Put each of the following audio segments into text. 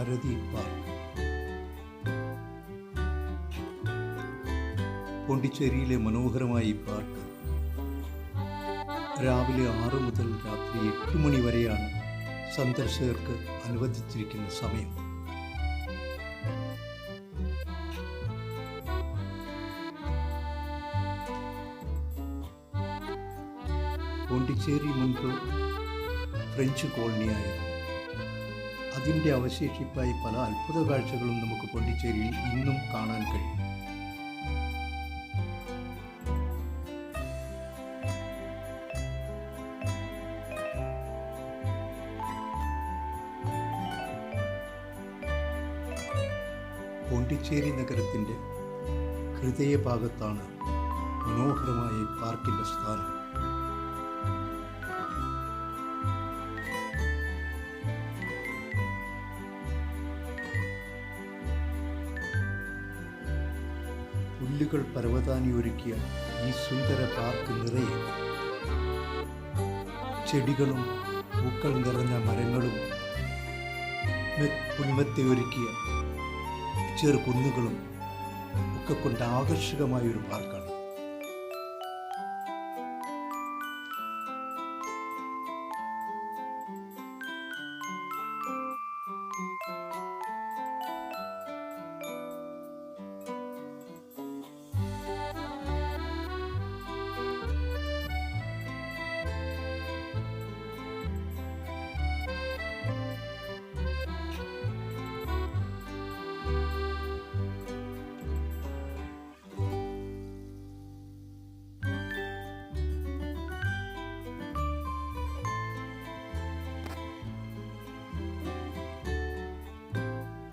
Bharati park. പോണ്ടിച്ചേരിയിലെ മനോഹരമായ ഈ park രാവിലെ ആറ് മുതൽ രാത്രി എട്ട് മണി വരെയാണ് സന്ദർശകർക്ക് അനുവദിച്ചിരിക്കുന്ന സമയം. പോണ്ടിച്ചേരി മുൻപ് ഫ്രഞ്ച് കോളനിയായിരുന്നു. അതിന്റെ അവശേഷിപ്പായി പല അത്ഭുത കാഴ്ചകളും നമുക്ക് പോണ്ടിച്ചേരിയിൽ ഇന്നും കാണാൻ കഴിയും. പോണ്ടിച്ചേരി നഗരത്തിന്റെ ഹൃദയഭാഗത്താണ് മനോഹരമായ പാർക്കിന്റെ സ്ഥാനം. പുല്ലുകൾ പരവതാനി ഒരുക്കിയ ഈ സുന്ദര പാർക്ക് നിറയെ. ചെടികളും പൂക്കൾ നിറഞ്ഞ മരങ്ങളും പുൽമത്തെ ഒരുക്കിയ ചെറു കുന്നുകളും ഒക്കെ കൊണ്ട് ആകർഷകമായ ഒരു പാർക്കാണ്.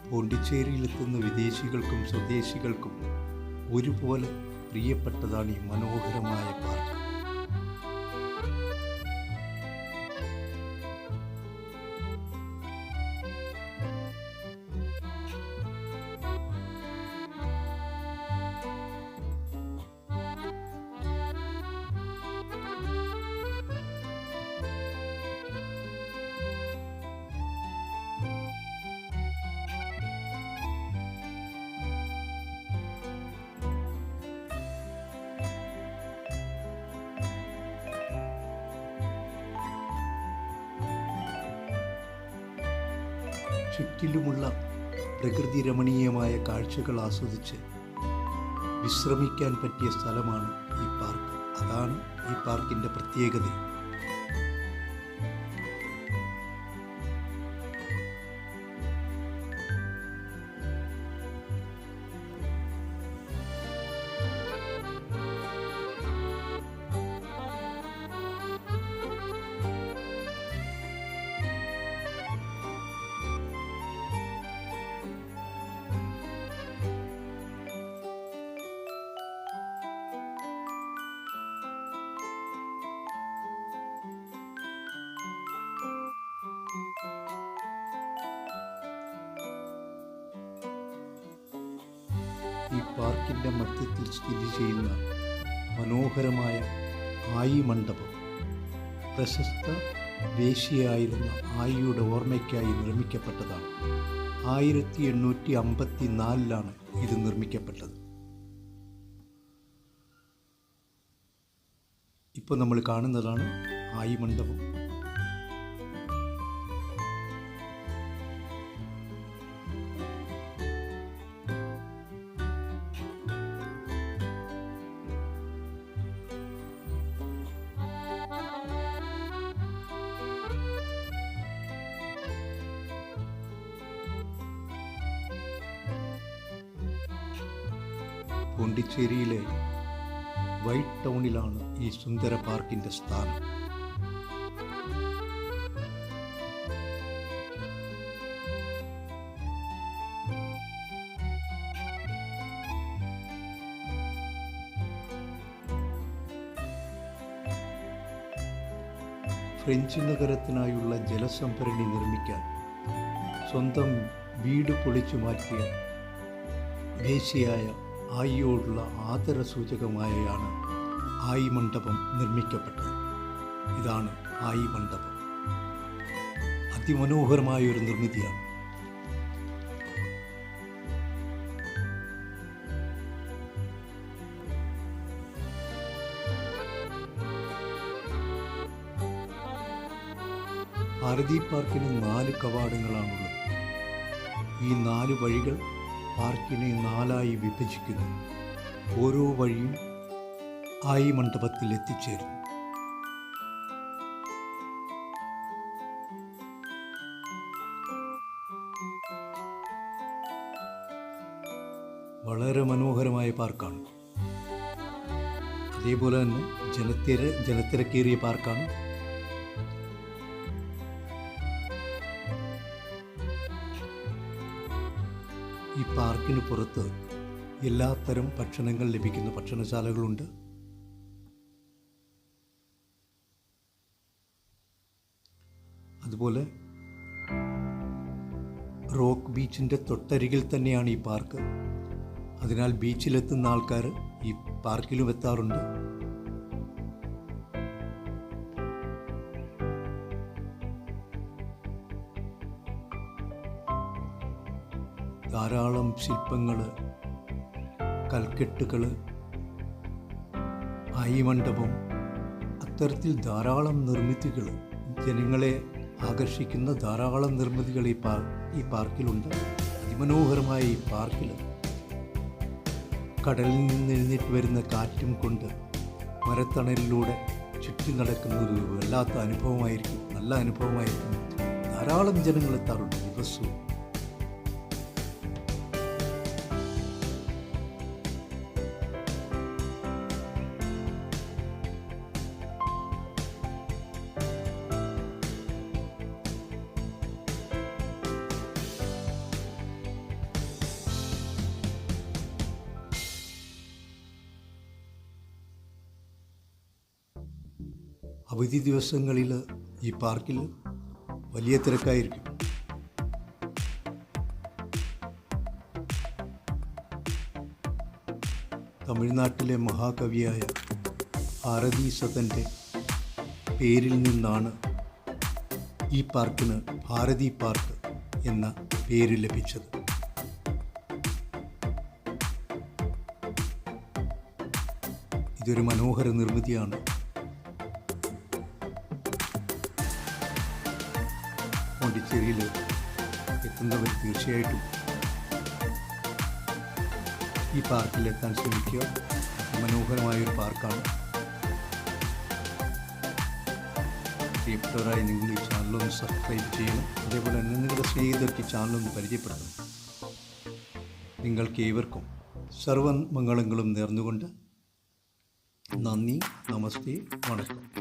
പോണ്ടിച്ചേരിയിലെത്തുന്ന വിദേശികൾക്കും സ്വദേശികൾക്കും ഒരുപോലെ പ്രിയപ്പെട്ടതാണ് ഈ മനോഹരമായ പാർക്ക് ചുറ്റിലുമുള്ള പ്രകൃതി രമണീയമായ കാഴ്ചകൾ ആസ്വദിച്ച് വിശ്രമിക്കാൻ പറ്റിയ സ്ഥലമാണ് ഈ പാർക്ക്. അതാണ് ഈ പാർക്കിന്റെ പ്രത്യേകത. ഈ പാർക്കിന്റെ മധ്യത്തിൽ സ്ഥിതി ചെയ്യുന്ന മനോഹരമായ ആയി മണ്ഡപം പ്രശസ്ത വേശ്യയായിരുന്ന ആയിയുടെ ഓർമ്മയ്ക്കായി നിർമ്മിക്കപ്പെട്ടതാണ്. ആയിരത്തി എണ്ണൂറ്റി അമ്പത്തി നാലിലാണ് ഇത് നിർമ്മിക്കപ്പെട്ടത്. ഇപ്പോൾ നമ്മൾ കാണുന്നതാണ് ആയി മണ്ഡപം പോണ്ടിച്ചേരിയിലെ വൈറ്റ് ടൗണിലാണ് ഈ സുന്ദര പാർക്കിന്റെ സ്ഥാനം. ഫ്രഞ്ച് നഗരത്തിനായുള്ള ജലസംഭരണി നിർമ്മിക്കാൻ സ്വന്തം വീട് പൊളിച്ചു മാറ്റിയ വേശ്യയായ ആയിയോടുള്ള ആദരസൂചകമായാണ് ആയി മണ്ഡപം നിർമ്മിക്കപ്പെട്ടത്. ഇതാണ് ആയി മണ്ഡപം അതിമനോഹരമായ ഒരു നിർമ്മിതിയാണ്. ഭാരതി പാർക്കിന് നാല് കവാടങ്ങളാണുള്ളത്. ഈ നാല് വഴികൾ പാർക്കിനെ നാലായി വിഭജിക്കുന്നു. ഓരോ വഴിയും ആയി മണ്ഡപത്തിൽ എത്തിച്ചേരുന്നു. വളരെ മനോഹരമായ പാർക്കാണ്. അതേപോലെ തന്നെ ജനത്തിര ജനത്തിരക്കേറിയ പാർക്കാണ്. ഈ പാർക്കിന് പുറത്ത് എല്ലാത്തരം ഭക്ഷണങ്ങൾ ലഭിക്കുന്ന ഭക്ഷണശാലകളുണ്ട്. അതുപോലെ റോക്ക് ബീച്ചിന്റെ തൊട്ടരികിൽ തന്നെയാണ് ഈ പാർക്ക്. അതിനാൽ ബീച്ചിലെത്തുന്ന ആൾക്കാർ ഈ പാർക്കിലും എത്താറുണ്ട്. ധാരാളം ശില്പങ്ങൾ കൽക്കെട്ടുകൾ മണ്ഡപം അത്തരത്തിൽ ധാരാളം നിർമ്മിതികൾ ജനങ്ങളെ ആകർഷിക്കുന്ന ധാരാളം നിർമ്മിതികൾ ഈ പാർ ഈ പാർക്കിലുണ്ട്. അതിമനോഹരമായ ഈ പാർക്കിൽ കടലിൽ നിന്ന് എഴുന്നേറ്റ് വരുന്ന കാറ്റും കൊണ്ട് മരത്തണലിലൂടെ ചുറ്റി നടക്കുന്നത് വല്ലാത്ത അനുഭവമായിരിക്കും. നല്ല അനുഭവമായിരിക്കും. ധാരാളം ജനങ്ങൾ എത്താറുണ്ട് ദിവസവും അവധി ദിവസങ്ങളിൽ ഈ പാർക്കിൽ വലിയ തിരക്കായിരിക്കും. തമിഴ്നാട്ടിലെ മഹാകവിയായ ഭാരതീസതന്റെ പേരിൽ നിന്നാണ് ഈ പാർക്കിന് ഭാരതി പാർക്ക് എന്ന പേര് ലഭിച്ചത്. ഇതൊരു മനോഹര നിർമ്മിതിയാണ്. പോണ്ടിച്ചേരിയിൽ എത്തുന്നവർ തീർച്ചയായിട്ടും ഈ പാർക്കിലെത്താൻ ശ്രമിക്കുക. മനോഹരമായൊരു പാർക്കാണ്. ായി നിങ്ങൾ ഈ ചാനലൊന്ന് സബ്സ്ക്രൈബ് ചെയ്യണം. അതേപോലെ തന്നെ നിങ്ങളുടെ സ്നേഹിതർക്ക് ഈ ചാനലൊന്ന് പരിചയപ്പെടണം. നിങ്ങൾക്ക് ഏവർക്കും സർവമംഗളങ്ങളും നേർന്നുകൊണ്ട് നന്ദി നമസ്തേ വണക്കം.